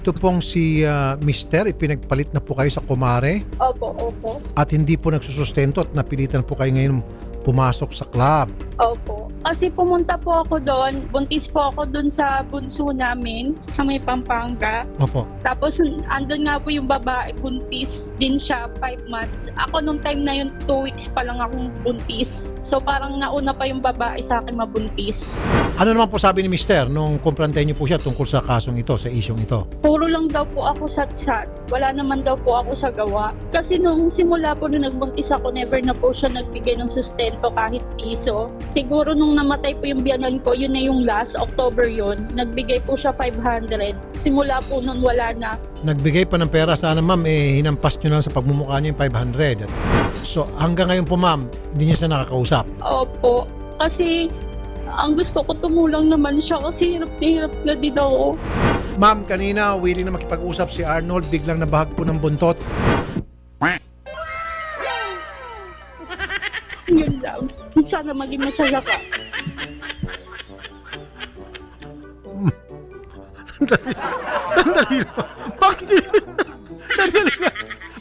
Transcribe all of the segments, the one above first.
ito pong si ah, Mister, ipinagpalit na po kayo sa kumare Opo, opo. at hindi po nagsusustento at napilitan po kayo ngayon pumasok sa club. Opo. Kasi pumunta po ako doon, buntis po ako doon sa bunso namin, sa may Pampanga. Opo. Tapos andun nga po yung babae, buntis din siya, 5 months. Ako nung time na yun, 2 weeks pa lang akong buntis. So parang nauna pa yung babae sa akin mabuntis. Ano naman po sabi ni Mister nung kumprantay niyo po siya tungkol sa kasong ito, sa isyong ito? Puro lang daw po ako sat-sat. Wala naman daw po ako sa gawa. Kasi nung simula po nung nagbuntis ako, never na po siya nagbigay ng sustento kahit piso. Siguro nung namatay po yung biyanan ko, yun na yung last, October yun. Nagbigay po siya 500. Simula po nun wala na. Nagbigay pa ng pera sana ma'am, eh hinampas niyo na sa pagmumukha niyo yung 500. So hanggang ngayon po ma'am, hindi niyo siya nakakausap. Opo. Kasi ang gusto ko tumulong naman siya kasi hirap na hirap na din ako. Ma'am, kanina willing na makipag-usap si Arnold, biglang nabahag po ng buntot. Yun lang. Sana maging masaya ka. Sandali lang. Bakit yun? Sandali lang.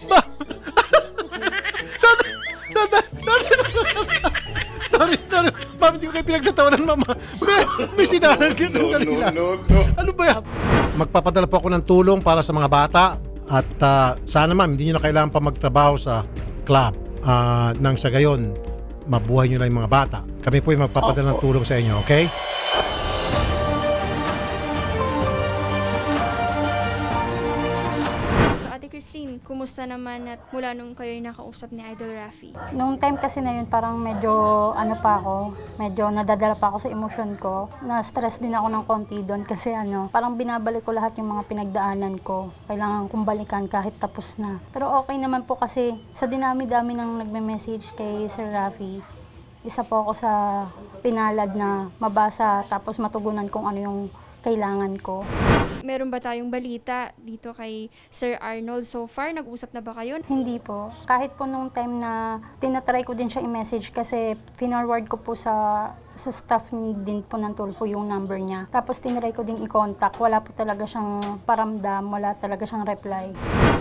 Ba? Sandali, sandali, sandali lang. Sorry, sorry. Ma'am, hindi ko kayo pinagtatawanan, ma'am. May, may sinanag dito. Sandali lang. Ano ba yan? Magpapadala po ako ng tulong para sa mga bata at ah, sana ma'am, hindi nyo na kailangan pa magtrabaho sa club Ah, nang sa gayon, mabuhay nyo lang yung mga bata. Kami po yung magpapadala ng tulong sa inyo, okay? Kumusta naman at mula nung kayo nakausap ni Idol Rafi? Nung time kasi na yun, parang medyo ano pa ako, medyo nadadala pa ako sa emosyon ko. Na-stress din ako ng konti doon kasi ano, parang binabalik ko lahat yung mga pinagdaanan ko. Kailangan kong balikan kahit tapos na. Pero okay naman po kasi sa dinami-dami ng nagme-message kay Sir Rafi, isa po ako sa pinalad na mabasa tapos matugunan kung ano yung kailangan ko. Meron ba tayong balita dito kay Sir Arnold so far? Nag-usap na ba kayo? Hindi po. Kahit po nung time na tinatry ko din siya i-message kasi finorward ko po sa sa staff din po ng Tulfo yung number niya. Tapos tinry ko din i-contact. Wala po talaga siyang paramdam. Wala talaga siyang reply.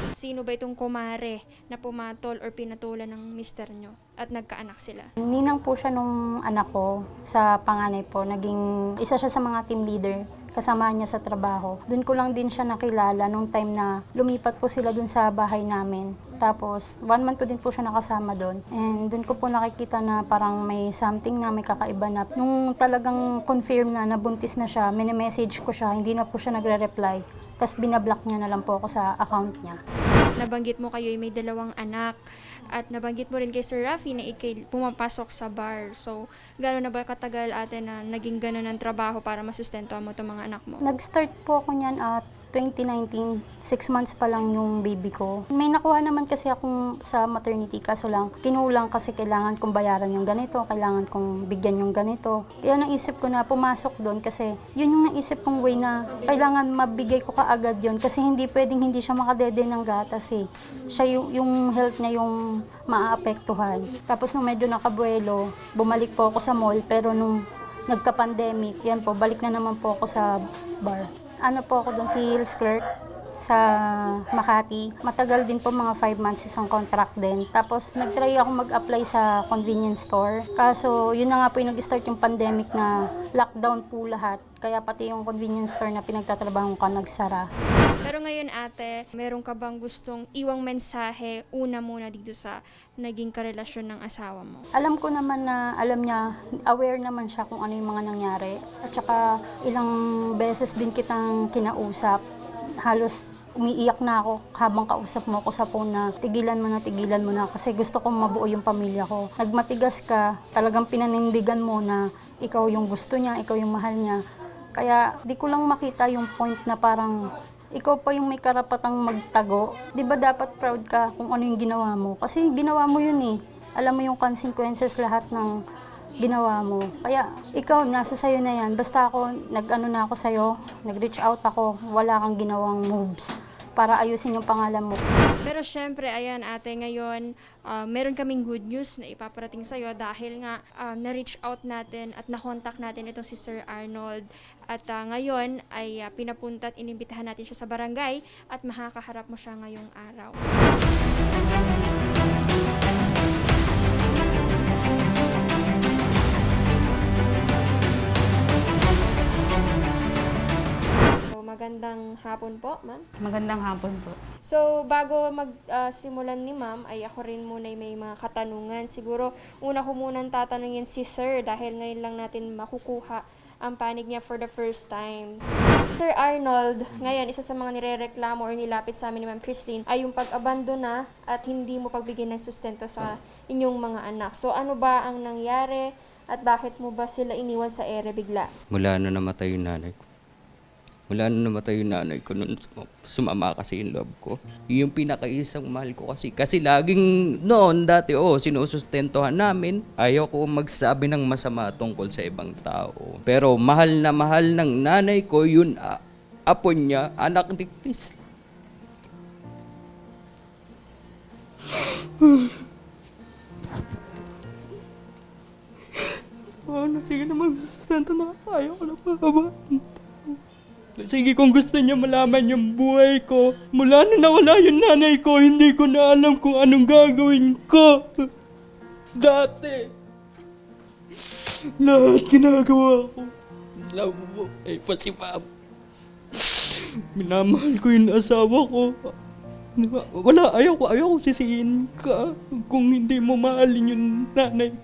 Sino ba itong kumare na pumatol or pinatulan ng mister nyo at nagkaanak sila? Ninang po siya nung anak ko sa panganay po. Naging isa siya sa mga team leader kasama niya sa trabaho. Doon ko lang din siya nakilala nung time na lumipat po sila doon sa bahay namin. Tapos, one month ko din po siya nakasama doon. And doon ko po nakikita na parang may something na may kakaiba na. Nung talagang confirm na nabuntis na siya, message ko siya, hindi na po siya nagre-reply. Tapos binablock niya na lang po ako sa account niya. Nabanggit mo kayo may dalawang anak at nabanggit mo rin kay Sir Rafi na ikay pumapasok sa bar. So, gano'n na ba katagal ate na naging gano'n ang trabaho para masustentuhan mo itong mga anak mo? Nag-start po ako niyan at 2019, six months pa lang yung baby ko. May nakuha naman kasi akong sa maternity kaso lang kinulang kasi kailangan kong bayaran yung ganito, kailangan kong bigyan yung ganito. Kaya naisip ko na pumasok doon kasi yun yung naisip kong way na kailangan mabigay ko kaagad yun kasi hindi pwedeng hindi siya makadede ng gatas eh. Siya yung, yung health niya yung maaapektuhan. Tapos nung medyo nakabuelo, bumalik po ako sa mall pero nung nagka-pandemic, yan po, balik na naman po ako sa bar. Ano po ako doon, Hills Clerk sa Makati. Matagal din po, mga 5 months isang contract din. Tapos nag-try ako mag-apply sa convenience store. Kaso yun na nga po yung nag-start yung pandemic na lockdown po lahat. Kaya pati yung convenience store na pinagtatrabaho ko nagsara. Pero ngayon ate, meron ka bang gustong iwang mensahe una muna dito sa naging karelasyon ng asawa mo? Alam ko naman na, alam niya, aware naman siya kung ano yung mga nangyari. At saka ilang beses din kitang kinausap. Halos umiiyak na ako habang kausap mo ako sa phone na tigilan mo na, tigilan mo na kasi gusto kong mabuo yung pamilya ko. Nagmatigas ka, talagang pinanindigan mo na ikaw yung gusto niya, ikaw yung mahal niya. Kaya di ko lang makita yung point na parang ikaw pa yung may karapatang magtago. Di ba dapat proud ka kung ano yung ginawa mo? Kasi ginawa mo yun eh. Alam mo yung consequences lahat ng ginawa mo. Kaya ikaw, nasa sayo na yan. Basta ako, nag-ano na ako sa'yo, nag-reach out ako, wala kang ginawang moves. Para ayusin yung pangalan mo. Pero syempre, ayan ate, ngayon, ah, meron kaming good news na ipaparating sa'yo dahil nga ah, na-reach out natin at na-contact natin itong si Sir Arnold. At ah, ngayon ay ah, pinapunta at inimbitahan natin siya sa barangay at makakaharap mo siya ngayong araw. Magandang hapon po, ma'am. Magandang hapon po. So, bago magsimulan ni ma'am, ay ako rin muna may mga katanungan. Siguro, una ko munang tatanungin si sir dahil ngayon lang natin makukuha ang panig niya for the first time. Sir Arnold, ngayon, isa sa mga nirereklamo or nilapit sa amin ni Ma'am Christine ay yung pag-abandona at hindi mo pagbigay ng sustento sa inyong mga anak. So, ano ba ang nangyari at bakit mo ba sila iniwan sa ere bigla? Mula na namatay yung nanay ko. Mula na namatay yung nanay ko sum- sumama kasi yung love ko. Yung pinakaisang mahal ko kasi. Kasi laging noon dati, oh, sinusustentohan namin. Ayaw ko magsabi ng masama tungkol sa ibang tao. Pero mahal na mahal ng nanay ko, yun a- apo niya, anak ni Chris. Ano, sige naman, sustento na. Ayaw ko na pababa. Sige, kung gusto niya malaman yung buhay ko, mula na nawala yung nanay ko, hindi ko na alam kung anong gagawin ko. Dati. Lahat ginagawa ko. Love mo, ay pa si Ma'am. Minamahal ko yung asawa ko. Wala, ayaw ko, ayaw ko sisihin ka kung hindi mo mahalin yung nanay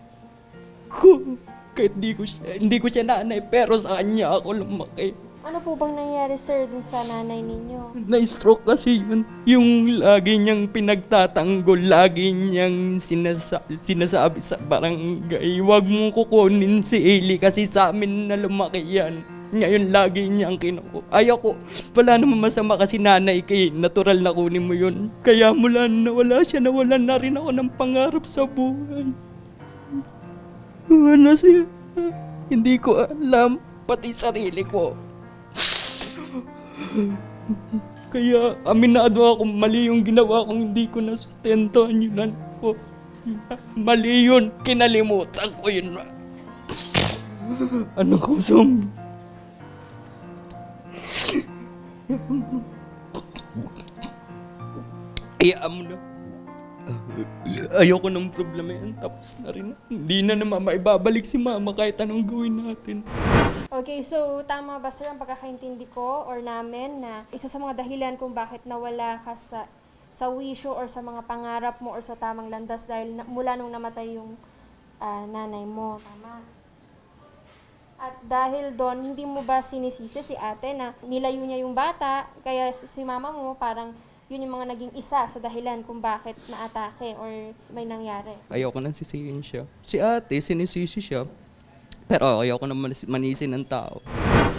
ko. Kahit hindi ko siya, hindi ko siya nanay, pero sa kanya ako lumaki. Ano po bang nangyari, sir, dun sa nanay ninyo? Na-stroke kasi yun. Yung lagi niyang pinagtatanggol, lagi niyang sinasa- sinasabi sa barangay, huwag mong kukunin si Eli kasi sa amin na lumaki yan. Ngayon lagi niyang kinuku. Ayaw ko, wala naman masama kasi nanay kay natural na kunin mo yun. Kaya mula na wala siya, nawalan na rin ako ng pangarap sa buhay. Ano siya? Hindi ko alam, pati sarili ko. Kaya aminado ako mali yung ginawa kong hindi ko nasustentohan yun anak ko. Mali yun. Kinalimutan ko yun. Ano ko, zombie? Iyaan mo na. Ayoko ng problema yan. Tapos na rin. Hindi na naman maibabalik si mama kahit anong gawin natin. Okay, so tama ba sir ang pagkakaintindi ko or namin na isa sa mga dahilan kung bakit nawala ka sa sa wisyo or sa mga pangarap mo or sa tamang landas dahil na, mula nung namatay yung ah, nanay mo. Tama. At dahil doon, hindi mo ba sinisisi si ate na nilayo niya yung bata, kaya si mama mo parang yun yung mga naging isa sa dahilan kung bakit naatake or may nangyari. Ayoko nang sisihin siya. Si ate, sinisisi siya. Pero ayoko nang manis- manisin ng tao.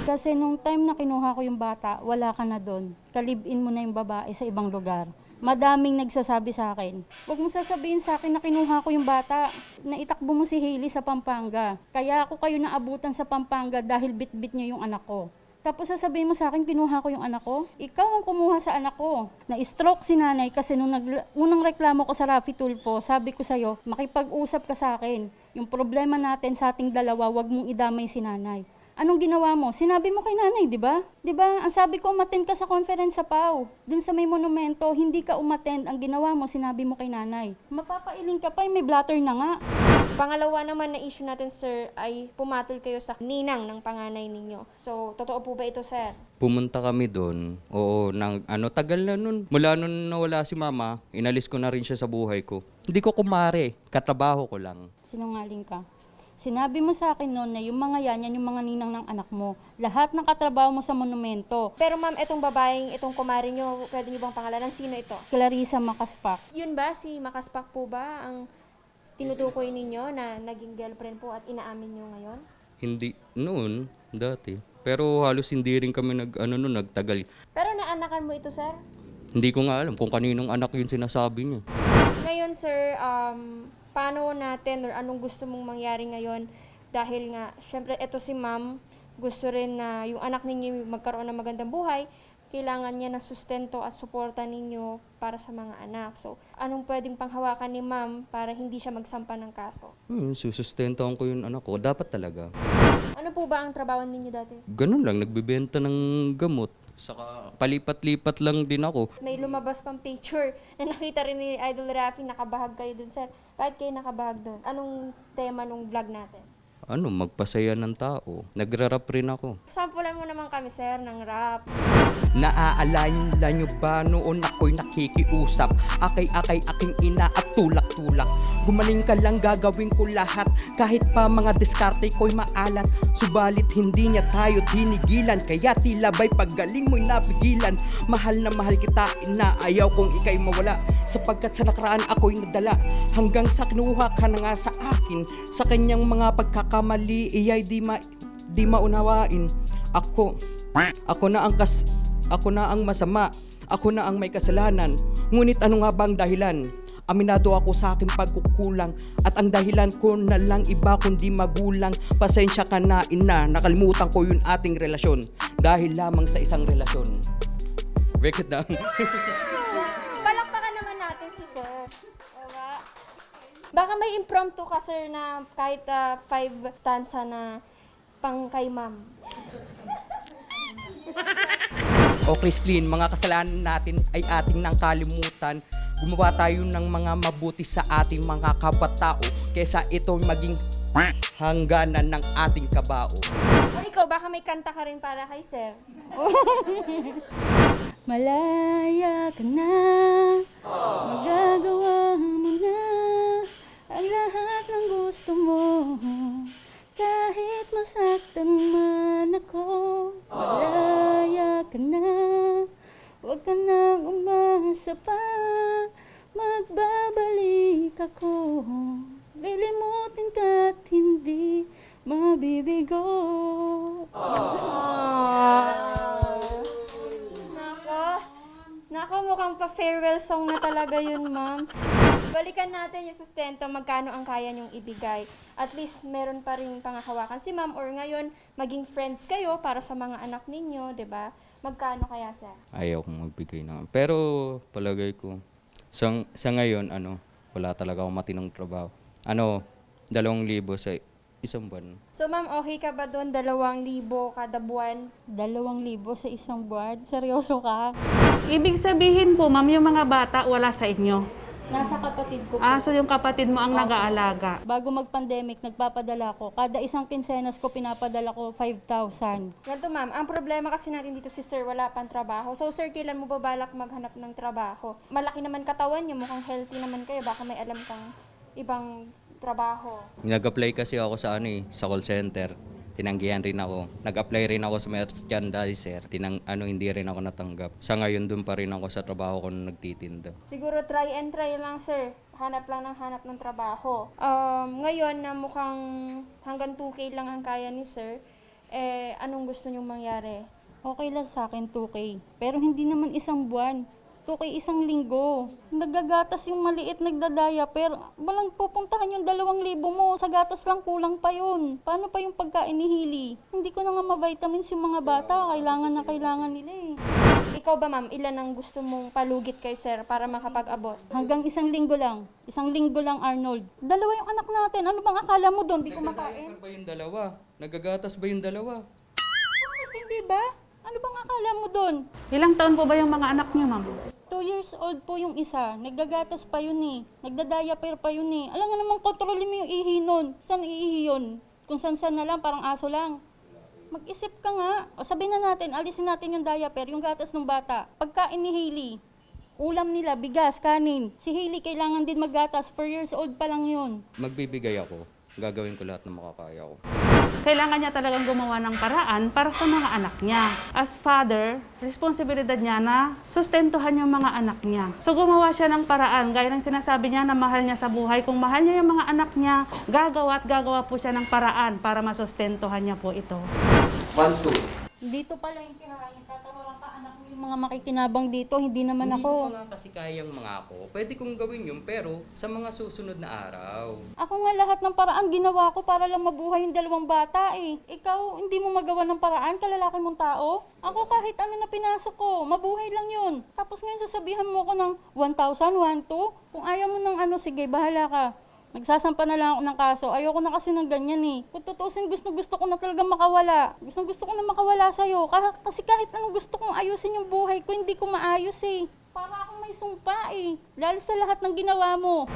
Kasi nung time na kinuha ko yung bata, wala ka na doon. Kalibin mo na yung babae sa ibang lugar. Madaming nagsasabi sa akin, huwag mo sasabihin sa akin na kinuha ko yung bata. Naitakbo mo si Hailey sa Pampanga. Kaya ako kayo naabutan sa Pampanga dahil bit-bit niya yung anak ko. Tapos sasabihin mo sa akin, kinuha ko yung anak ko? Ikaw ang kumuha sa anak ko. Na-stroke si nanay kasi nung nag- unang reklamo ko sa Rafi Tulfo, sabi ko sa'yo, makipag-usap ka sa akin. Yung problema natin sa ating dalawa, wag mong idamay si nanay. Anong ginawa mo? Sinabi mo kay nanay, di ba? Di ba? Ang sabi ko, umattend ka sa conference sa PAW. Dun sa may monumento, hindi ka umattend. Ang ginawa mo, sinabi mo kay nanay. Mapapailing ka pa, eh, may blatter na nga. Pangalawa naman na issue natin, sir, ay pumatol kayo sa ninang ng panganay ninyo. So, totoo po ba ito, sir? Pumunta kami doon. Oo, nang, ano, tagal na nun. Mula nun nawala si mama, inalis ko na rin siya sa buhay ko. Hindi ko kumare, katrabaho ko lang. Sinungaling ka. Sinabi mo sa akin noon na yung mga yan, yan yung mga ninang ng anak mo. Lahat ng katrabaho mo sa monumento. Pero ma'am, itong babaeng, itong kumari nyo, pwede nyo bang pangalanan? Sino ito? Clarissa Makaspak. Yun ba, si Makaspak po ba ang tinutukoy ninyo na naging girlfriend po at inaamin nyo ngayon? Hindi, noon, dati. Pero halos hindi rin kami nag, ano nun, nagtagal. Pero naanakan mo ito, sir? Hindi ko nga alam kung kaninong anak yun sinasabi niya. Ngayon, sir, um, paano natin or anong gusto mong mangyari ngayon? Dahil nga, syempre, ito si ma'am, gusto rin na yung anak ninyo magkaroon ng magandang buhay. kailangan niya ng sustento at suporta ninyo para sa mga anak. So, anong pwedeng panghawakan ni ma'am para hindi siya magsampa ng kaso? Hmm, susustentuhan ko yung anak ko. Dapat talaga. Ano po ba ang trabaho ninyo dati? Ganun lang, nagbibenta ng gamot. Saka palipat-lipat lang din ako. May lumabas pang picture na nakita rin ni Idol Rafi, nakabahag kayo dun, sir. Bakit kayo nakabahag dun? Anong tema nung vlog natin? Ano, magpasaya ng tao. Nagrarap rin ako. Sampulan mo naman kami, sir, ng rap. Naaalala nyo ba noon ako'y nakikiusap? Akay-akay aking ina at tulak-tulak. Gumaling ka lang gagawin ko lahat. Kahit pa mga diskarte ko'y maalat. Subalit hindi niya tayo tinigilan. Kaya tila ba'y paggaling mo'y napigilan? Mahal na mahal kita ina. Ayaw kong ikay mawala. Sapagkat sa nakaraan ako'y nadala. Hanggang sa kinuha ka na nga sa akin. Sa kanyang mga pagkakamali Iyay di, ma, di maunawain Ako Ako na ang kas ako na ang masama, ako na ang may kasalanan. Ngunit ano nga bang dahilan? Aminado ako sa aking pagkukulang at ang dahilan ko na lang iba kundi magulang. Pasensya ka na ina, nakalimutan ko yung ating relasyon dahil lamang sa isang relasyon. Break it down. Baka may impromptu ka, sir, na kahit ah, five stanza na pang kay ma'am. o Christine, mga kasalanan natin ay ating nang kalimutan. Gumawa tayo ng mga mabuti sa ating mga kapatao kesa ito maging hangganan ng ating kabao. O ikaw, baka may kanta ka rin para kay sir. Malaya ka na, magagawa na ang lahat ng gusto mo. Kahit masaktan man ako, malaya ka na, huwag ka nang umasa pa, magbabalik ako. Lilimutin ka't hindi mabibigo. Nako. Nako, mukhang pa-farewell song na talaga yun, ma'am. Balikan natin yung sustento, magkano ang kaya niyong ibigay. At least, meron pa rin pangahawakan si ma'am or ngayon, maging friends kayo para sa mga anak ninyo, 'di ba? Magkano kaya, sir? Ayaw kong magbigay ng... Pero palagay ko, sa, sa ngayon, ano, wala talaga akong matinong trabaho. Ano, dalawang libo sa isang buwan. So, ma'am, okay ka ba doon? Dalawang libo kada buwan? Dalawang libo sa isang buwan? Seryoso ka? Ibig sabihin po, ma'am, yung mga bata wala sa inyo. Nasa kapatid ko po. Ah, so yung kapatid mo ang nag-aalaga. Bago mag-pandemic, nagpapadala ko. Kada isang kinsenas ko, pinapadala ko 5,000. Ganito, ma'am. Ang problema kasi natin dito si sir, wala pang trabaho. So, sir, kailan mo ba balak maghanap ng trabaho? Malaki naman katawan niyo, mukhang healthy naman kayo. Baka may alam kang ibang trabaho. Nag-apply kasi ako sa ano eh, sa call center. Tinanggihan rin ako. Nag-apply rin ako sa merchandiser. Tinang, ano, hindi rin ako natanggap. Sa ngayon, dun pa rin ako sa trabaho ko nung nagtitinda. Siguro try and try lang, sir. Hanap lang ng hanap ng trabaho. Um, ngayon na mukhang hanggang 2K lang ang kaya ni sir, eh, anong gusto niyong mangyari? Okay lang sa akin 2K. Pero hindi naman isang buwan. 2K isang linggo. Nagagatas yung maliit nagdadaya. Pero walang pupuntahan yung dalawang libo mo. Sa gatas lang kulang pa yun. Paano pa yung pagkain ni Hili? Hindi ko na nga ma-vitamins yung mga bata. Kailangan na kailangan nila eh. Ikaw ba, ma'am, ilan ang gusto mong palugit kay sir para makapag-abot? Hanggang isang linggo lang. Isang linggo lang, Arnold. Dalawa yung anak natin. Ano bang akala mo doon? Di ko makain. ba yung dalawa? Nagagatas ba yung dalawa? Bakit hindi ba? Ano bang akala mo doon? Ilang taon po ba yung mga anak niyo, ma'am? Two years old po yung isa. Naggagatas pa yun eh. Nagdadiaper pa yun eh. Alam nga namang kontrolin mo yung ihi nun. Saan iihi yun? Kung saan-saan na lang, parang aso lang. Mag-isip ka nga. O sabihin na natin, alisin natin yung diaper, yung gatas ng bata. Pagkain ni Hailey, ulam nila, bigas, kanin. Si Hailey kailangan din maggatas. 4 years old pa lang yun. Magbibigay ako. Gagawin ko lahat ng makakaya ko. Kailangan niya talagang gumawa ng paraan para sa mga anak niya. As father, responsibilidad niya na sustentuhan yung mga anak niya. So gumawa siya ng paraan, gaya ng sinasabi niya na mahal niya sa buhay. Kung mahal niya yung mga anak niya, gagawa at gagawa po siya ng paraan para masustentuhan niya po ito. One, two. Dito pala yung kinahain. Tatawaran ka anak mo yung mga makikinabang dito, hindi naman Hindi ako. ko pa nga kasi kayang mga ako. Pwede kong gawin yun pero sa mga susunod na araw. Ako nga lahat ng paraan ginawa ko para lang mabuhay yung dalawang bata eh. Ikaw, hindi mo magawa ng paraan, kalalaki mong tao. Ako kahit ano na pinasok ko, mabuhay lang yun. Tapos ngayon sasabihan mo ko ng 1,000, 1, 2. Kung ayaw mo ng ano, sige, bahala ka. Nagsasampa na lang ako ng kaso. Ayoko na kasi ng ganyan eh. Kung tutusin, gusto gusto ko na talaga makawala. Gusto gusto ko na makawala sa'yo. Ka- kasi kahit anong gusto kong ayusin yung buhay ko, hindi ko maayos eh. Para akong may sumpa eh. Lalo sa lahat ng ginawa mo.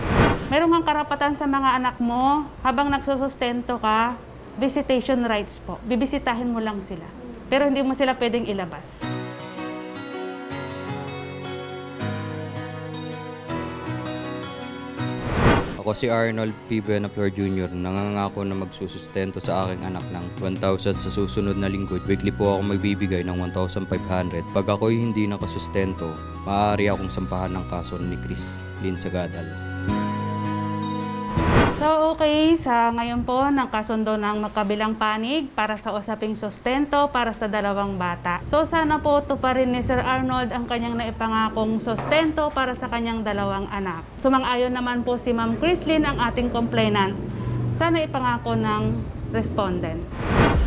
Meron kang karapatan sa mga anak mo habang nagsusustento ka, visitation rights po. Bibisitahin mo lang sila. Pero hindi mo sila pwedeng ilabas. Ako si Arnold P. Benapior Jr. Nangangako na magsusustento sa aking anak ng 1,000 sa susunod na linggo. Weekly po ako magbibigay ng 1,500. Pag ako'y hindi nakasustento, maaari akong sampahan ng kaso ni Chris Lynn Sagadal. Okay, sa ngayon po, nagkasundo ng magkabilang panig para sa usaping sustento para sa dalawang bata. So sana po tuparin ni Sir Arnold ang kanyang naipangakong sustento para sa kanyang dalawang anak. Sumang-ayon naman po si Ma'am Chrislyn ang ating complainant. Sana ipangako ng respondent.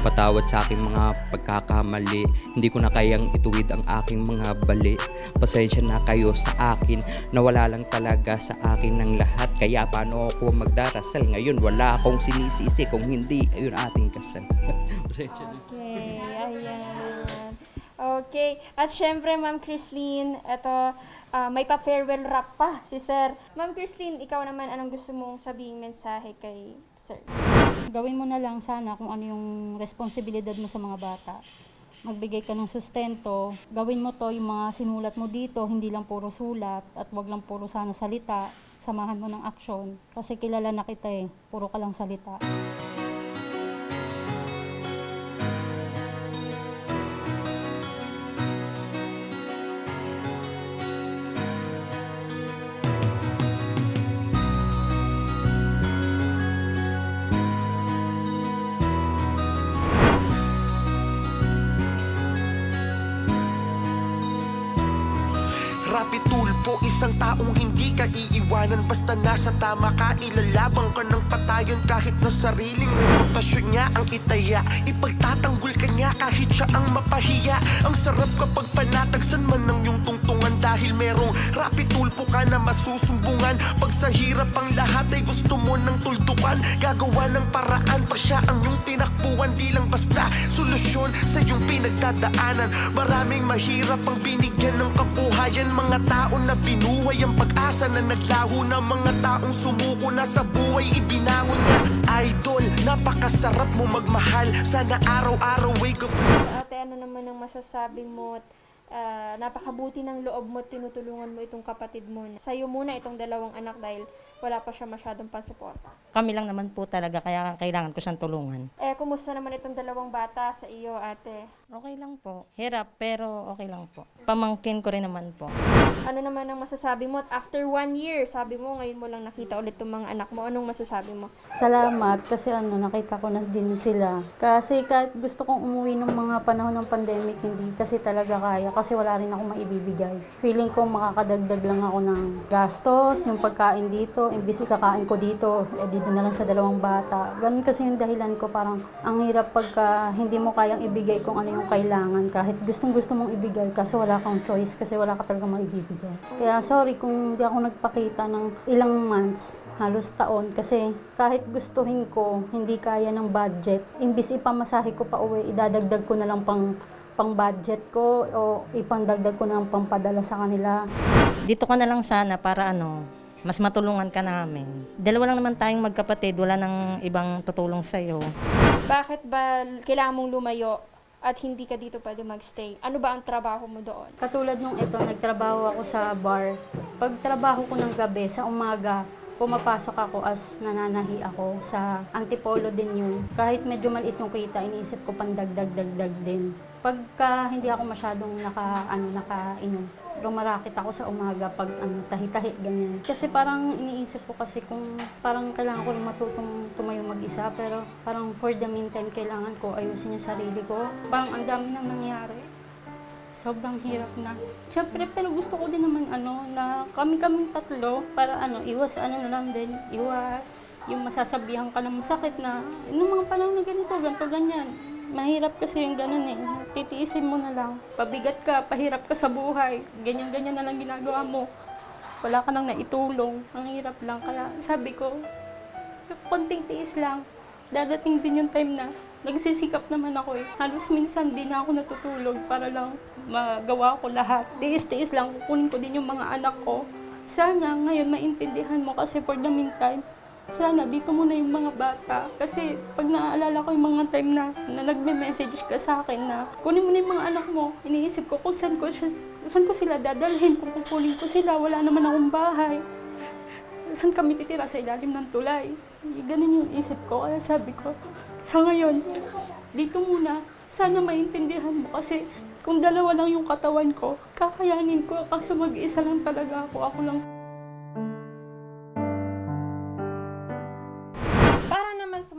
Patawad sa aking mga pagkakamali. Hindi ko na kayang ituwid ang aking mga bali. Pasensya na kayo sa akin. Nawala lang talaga sa akin ng lahat. Kaya paano ako magdarasal ngayon? Wala akong sinisisi kung hindi ayun ating kasal. Pasensya na. Okay, ayan. Okay, at syempre, Ma'am Chrislyn, ito, ah, may pa-farewell rap pa si Sir. Ma'am Chrislyn, ikaw naman, anong gusto mong sabihin mensahe kay Sir? Gawin mo na lang sana kung ano yung responsibilidad mo sa mga bata. Magbigay ka ng sustento. Gawin mo to yung mga sinulat mo dito, hindi lang puro sulat at wag lang puro sana salita. Samahan mo ng aksyon. Kasi kilala na kita eh, puro ka lang salita. Iiwanan Basta nasa tama ka, ilalabang ka ng patayon Kahit na sariling reputasyon niya ang itaya. Ipagtatanggol ka niya kahit siya ang mapahiya. Ang sarap kapag panatagsan man ng iyong tungtungan Dahil merong rapi tulpo ka na masusumbungan. Pag sa hirap ang lahat ay gusto mo ng tuldukan. Gagawa ng paraan pa siya ang iyong tinakbuhan. Di lang basta solusyon sa iyong pinagdadaanan. Maraming mahirap ang binigyan ng kabuhayan. Mga tao na binuhay ang pag-asa na naglaho na Mga taong sumuko na sa buhay ibinangon niya Idol, napakasarap mo magmahal. Sana araw-araw wake up Ate, ano naman ang masasabi mo ah, napakabuti ng loob mo tinutulungan mo itong kapatid mo. Sa'yo muna itong dalawang anak dahil wala pa siya masyadong pansuporta. Kami lang naman po talaga, kaya kailangan ko siyang tulungan. Eh, kumusta naman itong dalawang bata sa iyo, ate? Okay lang po. Hirap, pero okay lang po. Pamangkin ko rin naman po. Ano naman ang masasabi mo? At after one year, sabi mo, ngayon mo lang nakita ulit itong mga anak mo. Anong masasabi mo? Salamat kasi ano, nakita ko na din sila. Kasi kahit gusto kong umuwi ng mga panahon ng pandemic, hindi kasi talaga kaya kasi wala rin ako maibibigay. Feeling ko makakadagdag lang ako ng gastos, yung pagkain dito, imbis ikakain ko dito, eh dito na lang sa dalawang bata. Ganun kasi yung dahilan ko, parang ang hirap pagka hindi mo kayang ibigay kung ano yung kailangan. Kahit gustong gusto mong ibigay, kasi wala kang choice, kasi wala ka talaga maibibigay. Kaya sorry kung hindi ako nagpakita ng ilang months, halos taon, kasi kahit gustuhin ko, hindi kaya ng budget. Imbis ipamasahe ko pa uwi, idadagdag ko na lang pang pang budget ko o ipandagdag ko na lang pang padala sa kanila. Dito ka na lang sana para ano, mas matulungan ka namin. Dalawa lang naman tayong magkapatid, wala nang ibang tutulong sa'yo. Bakit ba kailangan mong lumayo at hindi ka dito pwede magstay? Ano ba ang trabaho mo doon? Katulad nung ito, nagtrabaho ako sa bar. Pag trabaho ko ng gabi, sa umaga, pumapasok ako as nananahi ako sa antipolo din yun. Kahit medyo maliit yung kita, iniisip ko pang dagdag-dagdag din. Pagka hindi ako masyadong naka, ano, nakainom, lumarakit ako sa umaga pag ano, tahi-tahi, ganyan. Kasi parang iniisip ko kasi kung parang kailangan ko rin matutong tumayo mag-isa, pero parang for the meantime, kailangan ko ayusin yung sarili ko. Parang ang dami nang nangyari Sobrang hirap na. Siyempre, pero gusto ko din naman ano, na kami-kaming tatlo, para ano, iwas ano na lang din, iwas yung masasabihan ka ng masakit na, nung mga panahon na ganito, ganito, ganyan. Mahirap kasi yung ganun eh. Titiisin mo na lang. Pabigat ka, pahirap ka sa buhay. Ganyan-ganyan na lang ginagawa mo. Wala ka nang naitulong. Ang hirap lang. Kaya sabi ko, konting tiis lang. Dadating din yung time na nagsisikap naman ako eh. Halos minsan di na ako natutulog para lang magawa ko lahat. Tiis-tiis lang, kukunin ko din yung mga anak ko. Sana ngayon maintindihan mo kasi for the meantime, sana dito muna yung mga bata. Kasi pag naaalala ko yung mga time na, na nagme-message ka sa akin na kunin mo na yung mga anak mo, iniisip ko kung saan ko, saan ko sila dadalhin, kung kukunin ko sila, wala naman akong bahay saan kami titira sa ilalim ng tulay. Ganun yung isip ko. Kaya sabi ko, sa ngayon, dito muna, sana maintindihan mo kasi kung dalawa lang yung katawan ko, kakayanin ko. Kaso mag-isa lang talaga ako. Ako lang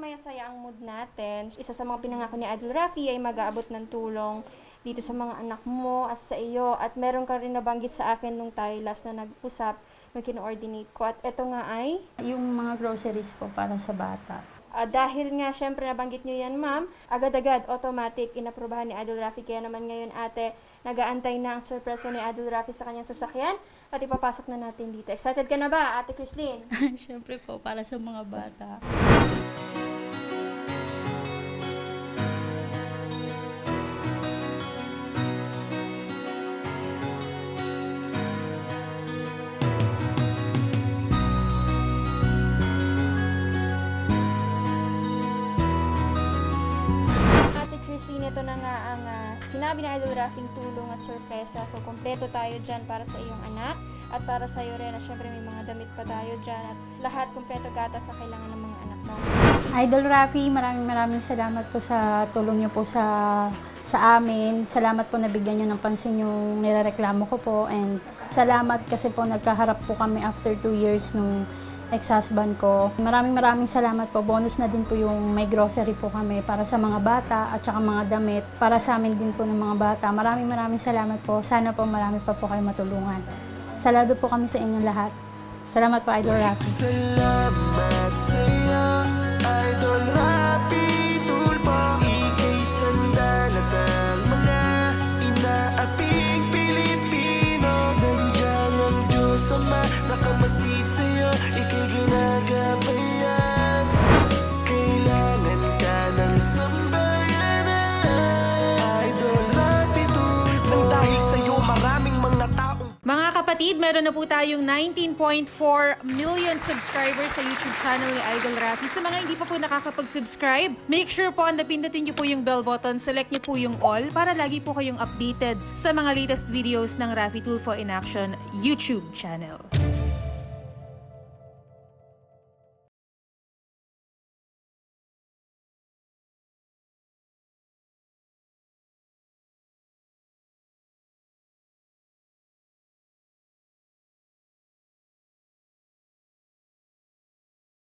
sumayasaya ang mood natin, isa sa mga pinangako ni Adil Rafi ay mag-aabot ng tulong dito sa mga anak mo at sa iyo. At meron ka rin nabanggit sa akin nung tayo last na nag-usap, may kino-ordinate ko. At ito nga ay, yung mga groceries ko para sa bata. ah, dahil nga syempre nabanggit nyo yan ma'am, agad-agad automatic inaprobahan ni Adil Rafi. Kaya naman ngayon ate, nagaantay na ang sorpresa ni Adil Rafi sa kanyang sasakyan at ipapasok na natin dito. Excited ka na ba ate Christine? Siyempre po, para sa mga bata. Sinabi ni Idol Raffing tulong at sorpresa. So, kompleto tayo dyan para sa iyong anak at para sa iyo rin. At syempre, may mga damit pa tayo dyan. At lahat kompleto gatas sa kailangan ng mga anak mo. Idol Rafi, maraming maraming salamat po sa tulong niyo po sa sa amin. Salamat po nabigyan niyo ng pansin yung nirereklamo ko po and salamat kasi po nagkaharap po kami after two years nung ex-husband ko. Maraming maraming salamat po. Bonus na din po yung may grocery po kami para sa mga bata at saka mga damit para sa amin din po ng mga bata. Maraming maraming salamat po. Sana po marami pa po kayo matulungan. Salado po kami sa inyong lahat. Salamat po, Idol Rafi. Salamat sa'yo, Idol Ama Nakamasid sa'yo, ika'y mga kapatid, meron na po tayong 19.4 million subscribers sa YouTube channel ni Idol Rafi. Sa mga hindi pa po nakakapag-subscribe, make sure po na pindutin niyo po yung bell button, select niyo po yung all para lagi po kayong updated sa mga latest videos ng Rafi Tulfo in Action YouTube channel.